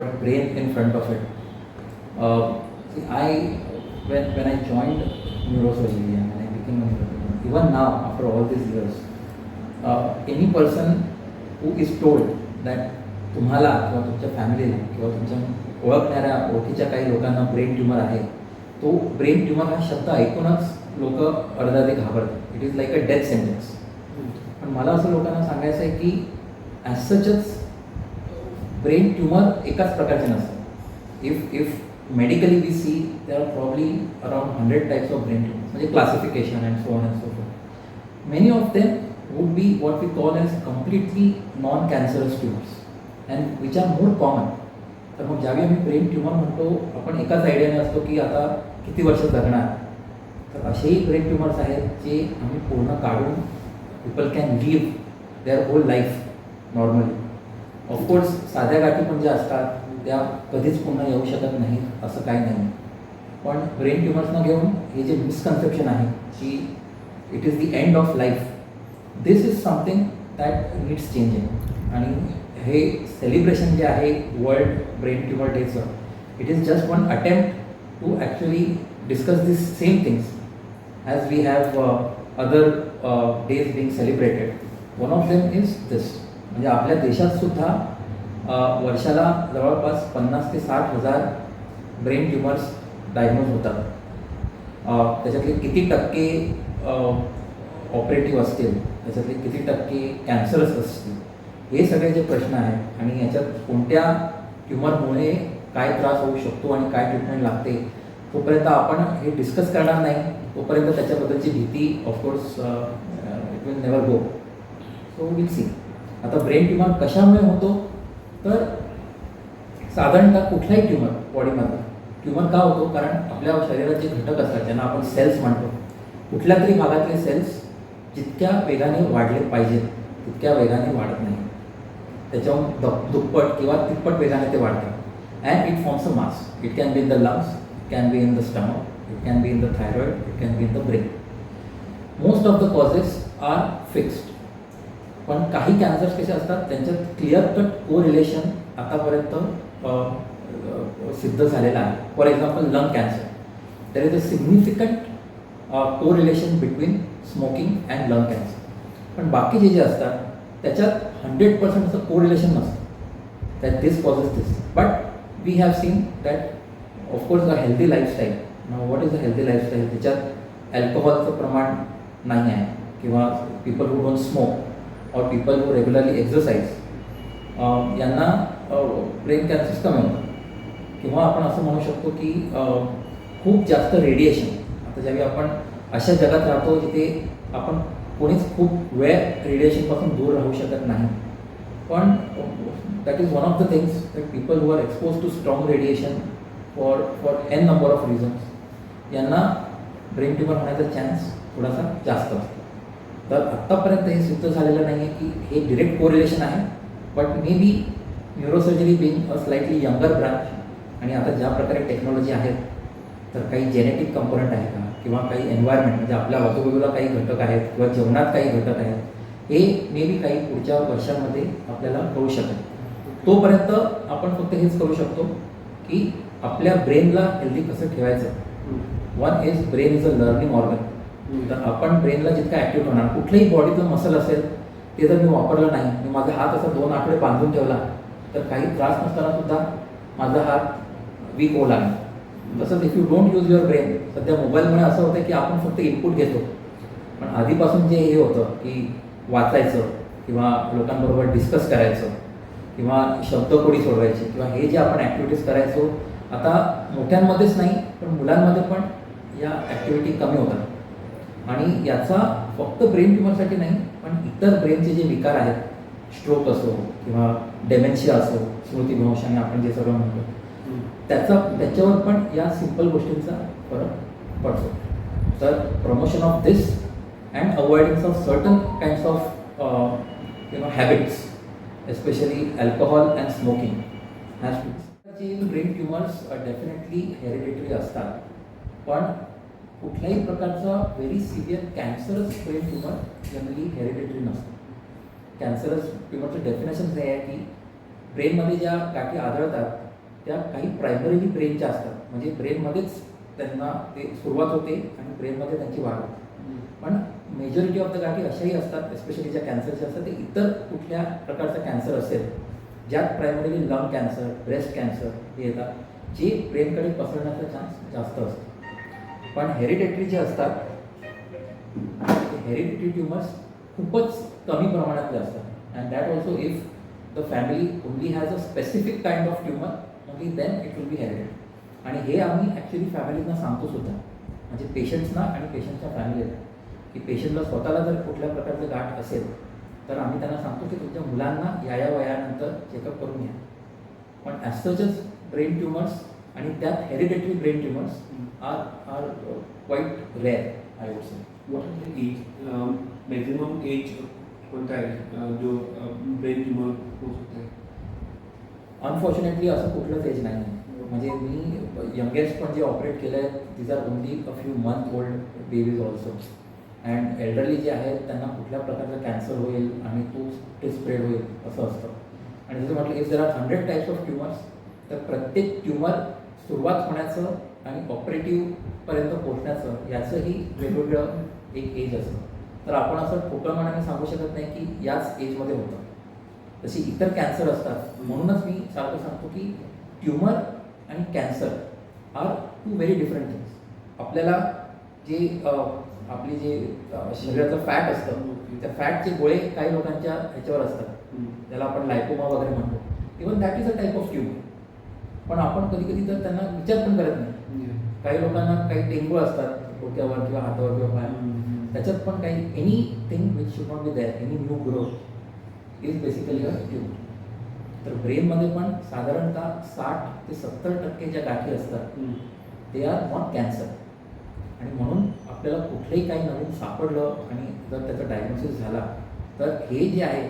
brain in front of it. Uh, see, I when when I joined neurosurgery and I became a neurosurgeon, even now after all these years, uh, any person who is told that तुम्हाला किंवा तुमच्या फॅमिलीला किंवा तुमच्या ओळखणाऱ्या ओळखीच्या काही लोकांना brain tumour आहे तो ब्रेन ट्युमर हा शब्द ऐकूनच लोक अर्धा ते घाबरतात it is like a death sentence पण मला असं लोकांना सांगायचं आहे की ॲज सचच ब्रेन ट्युमर एकाच प्रकारचे नसतं. If if medically we see they are probably around hundred types of brain tumours म्हणजे classification and so on and so for many of them would be what we call as completely non cancerous tumours and which are more common तर मग ज्यावेळी आम्ही brain tumour म्हणतो आपण एकाच आयडियाने असतो की आता किती वर्ष जगणार? तर असेही ब्रेन ट्युमर्स आहेत जे आम्ही पूर्ण काढून people can live their whole life normally of course साध्या गाठी पण ज्या असतात त्या कधीच पुन्हा येऊ शकत नाही असं काही नाही. पण ब्रेन ट्युमर्सना घेऊन हे जे मिसकन्सेप्शन आहे की it is the end of life this is something that needs changing आणि हे सेलिब्रेशन जे आहे वर्ल्ड ब्रेन ट्युमर डेचं it is just one attempt to actually discuss this same things as we have other days being celebrated one of them is this म्हणजे आपल्या देशात सुद्धा वर्षाला जवळपास पन्नास ते साठ हजार ब्रेन ट्युमर्स डायग्नोज होतात. त्याच्यातले किती टक्के ऑपरेटिव्ह असतील त्याच्यातले किती टक्के कॅन्सरस असतील हे सगळे जे प्रश्न आहेत आणि याच्यात कोणत्या ट्युमरमुळे काय त्रास होऊ शकतो आणि काय ट्रीटमेंट लागते तोपर्यंत आपण हे डिस्कस करणार नाही. तोपर्यंत त्याच्याबद्दलची भीती of course it will never go so will see आता ब्रेन ट्युमर कशामुळे होतो? तर साधारणतः कुठलाही ट्युमर बॉडीमधला ट्युमर का होतो? कारण आपल्या शरीरात जे घटक असतात ज्यांना आपण सेल्स म्हणतो कुठल्या तरी भागातले सेल्स जितक्या वेगाने वाढले पाहिजेत तितक्या वेगाने वाढत नाही. त्याच्याहून द दुप्पट किंवा तिप्पट वेगाने ते वाढतात and it forms a mass it can be in the lungs it can be in the stomach it can be in the thyroid it can be in the brain most of the causes are fixed पण काही cancers कसे असतात त्यांच्यात clear cut को relation आतापर्यंत सिद्ध झालेलं आहे. For example lung cancer there is a significant correlation between smoking and lung cancer पण बाकीचे जे असतात त्याच्यात हंड्रेड पर्सेंट असं को रिलेशन नसतं that this causes this but we have seen that of course a healthy lifestyle what is a healthy lifestyle त्याच्यात अल्कोहॉलचं प्रमाण नाही आहे. किंवा पीपल हू डोंट स्मोक और पीपल हू रेग्युलरली एक्झरसाईज यांना ब्रेन कॅन्सर्स कमी होतात किंवा आपण असं म्हणू शकतो की खूप जास्त रेडिएशन आता ज्यावेळी आपण अशा जगात राहतो जिथे आपण कोणीच खूप वेळ रेडिएशनपासून दूर राहू शकत नाही. पण that is one of the things that people who are expose to strong radiation for for an number of reasons यांना ब्रेन ट्युमर होण्याचा चान्स थोडासा जास्त असतो. तर आत्तापर्यंत हे सिद्ध झालेलं नाही आहे की हे डिरेक्ट कोरिलेशन आहे but may be neurosurgery being a slightly younger branch आणि आता ज्या प्रकारे टेक्नॉलॉजी आहेत तर काही जेनेटिक कंपोनंट आहे का किंवा काही एन्व्हायरमेंट म्हणजे आपल्या आजूबाजूला काही घटक आहेत किंवा जेवणात काही घटक आहेत हे मे बी काही पुढच्या वर्षांमध्ये आपल्याला कळू शकेल. तोपर्यंत आपण फक्त हेच करू शकतो की आपल्या ब्रेनला हेल्दी कसं ठेवायचं. One is brain is a learning organ तर आपण ब्रेनला जितकं ॲक्टिव्ह होणार कुठलंही बॉडीचं मसल असेल ते जर मी वापरलं नाही मी माझा हात असा दोन आठवडे बांधून ठेवला तर काही त्रास नसताना सुद्धा माझा हात वीक होऊ लागला. तसंच if you don't use your brain सध्या मोबाईलमुळे असं होतं की आपण फक्त इनपुट घेतो. पण आधीपासून जे हे होतं की वाचायचं किंवा लोकांबरोबर डिस्कस करायचं किंवा शब्दकोडी सोडवायची किंवा हे जे आपण ॲक्टिव्हिटीज करायचो आता मोठ्यांमध्येच नाही पण मुलांमध्ये पण या ॲक्टिव्हिटी कमी होतात. आणि याचा फक्त ब्रेन ट्युमरसाठी नाही पण इतर ब्रेनचे जे विकार आहेत स्ट्रोक असो किंवा डेमेन्शिया असो स्मृतिभ्रंश आणि आपण जे सगळं म्हणतो त्याचा त्याच्यावर पण या सिंपल गोष्टींचा फरक पडतो. तर promotion of this and avoidance of certain kinds of you know habits especially alcohol and smoking has brain tumours definitely hereditary असतात. पण कुठल्याही प्रकारचा very severe cancerous brain tumour generally hereditary नसतो. कॅन्सरस ट्युमरचं डेफिनेशन हे आहे की ब्रेनमध्ये ज्या गाठी आढळतात त्या काही प्रायमरीली ब्रेनच्या असतात म्हणजे ब्रेनमध्येच त्यांना ते सुरुवात होते आणि ब्रेनमध्ये त्यांची वाढ होते. पण मेजॉरिटी ऑफ द गाठी अशाही असतात एस्पेशली ज्या कॅन्सरच्या असतात ते इतर कुठल्या प्रकारचा कॅन्सर असेल ज्यात primarily lung cancer breast cancer हे येतात जे ब्रेनकडे पसरण्याचा चान्स जास्त असतो. पण हेरिडेटरी जे असतात हेरिडिटरी ट्युमर्स खूपच कमी प्रमाणातले असतात. And that also if the family only has a specific kind of tumour only then it will be heredited आणि हे आम्ही ॲक्च्युली फॅमिलीजना सांगतो सुद्धा. म्हणजे पेशंट्सना आणि पेशंटच्या फॅमिलीला की पेशंटला स्वतःला जर कुठल्या प्रकारचं गाठ असेल तर आम्ही त्यांना सांगतो की तुमच्या मुलांना या या वयानंतर चेकअप करून घ्या. पण ॲस्टोचच ब्रेन ट्युमर्स आणि त्यात hereditary brain tumours are are quite rare I would say What is the age, maximum age कोणता आहे? जो ब्रेन ट्यूमर हो सकता है अनफॉर्च्युनेटली असं कुठलंच एज नाही. आहे म्हणजे मी यंगेस्ट पण जे ऑपरेट केलं आहे these are only a few month old babies also and elderly जे आहेत त्यांना कुठल्या प्रकारचा कॅन्सर होईल आणि तो ते स्प्रेड होईल असं असतं. आणि जसं म्हटलं if there are hundred types of tumours तर प्रत्येक ट्युमर सुरुवात होण्याचं आणि ऑपरेटिव्हपर्यंत पोहोचण्याचं याचंही वेगवेगळं एक एज असतं. तर आपण असं ठोकळमानाने सांगू शकत नाही की याच एजमध्ये होतं. तशी इतर कॅन्सर असतात म्हणूनच मी सारखं सांगतो की ट्युमर आणि cancer are two very different things आपल्याला जे आपली जे शरीराचं फॅट असतं त्या फॅटचे गोळे काही लोकांच्या ह्याच्यावर असतात. त्याला आपण लायकोमा वगैरे म्हणतो. Even that is a type of tumour पण आपण कधी कधी तर त्यांना विचार पण करत नाही. काही लोकांना काही टेंगुळ असतात डोक्यावर किंवा हातावर किंवा पायावर. त्याच्यात पण काही anything which should not be there any new growth is basically a tumour तर ब्रेनमध्ये पण साधारणतः साठ ते सत्तर टक्के ज्या गाठी असतात ते आर नॉट कॅन्सर आणि म्हणून आपल्याला कुठलंही काही नवीन सापडलं आणि जर त्याचा डायग्नोसिस झाला तर हे जे आहे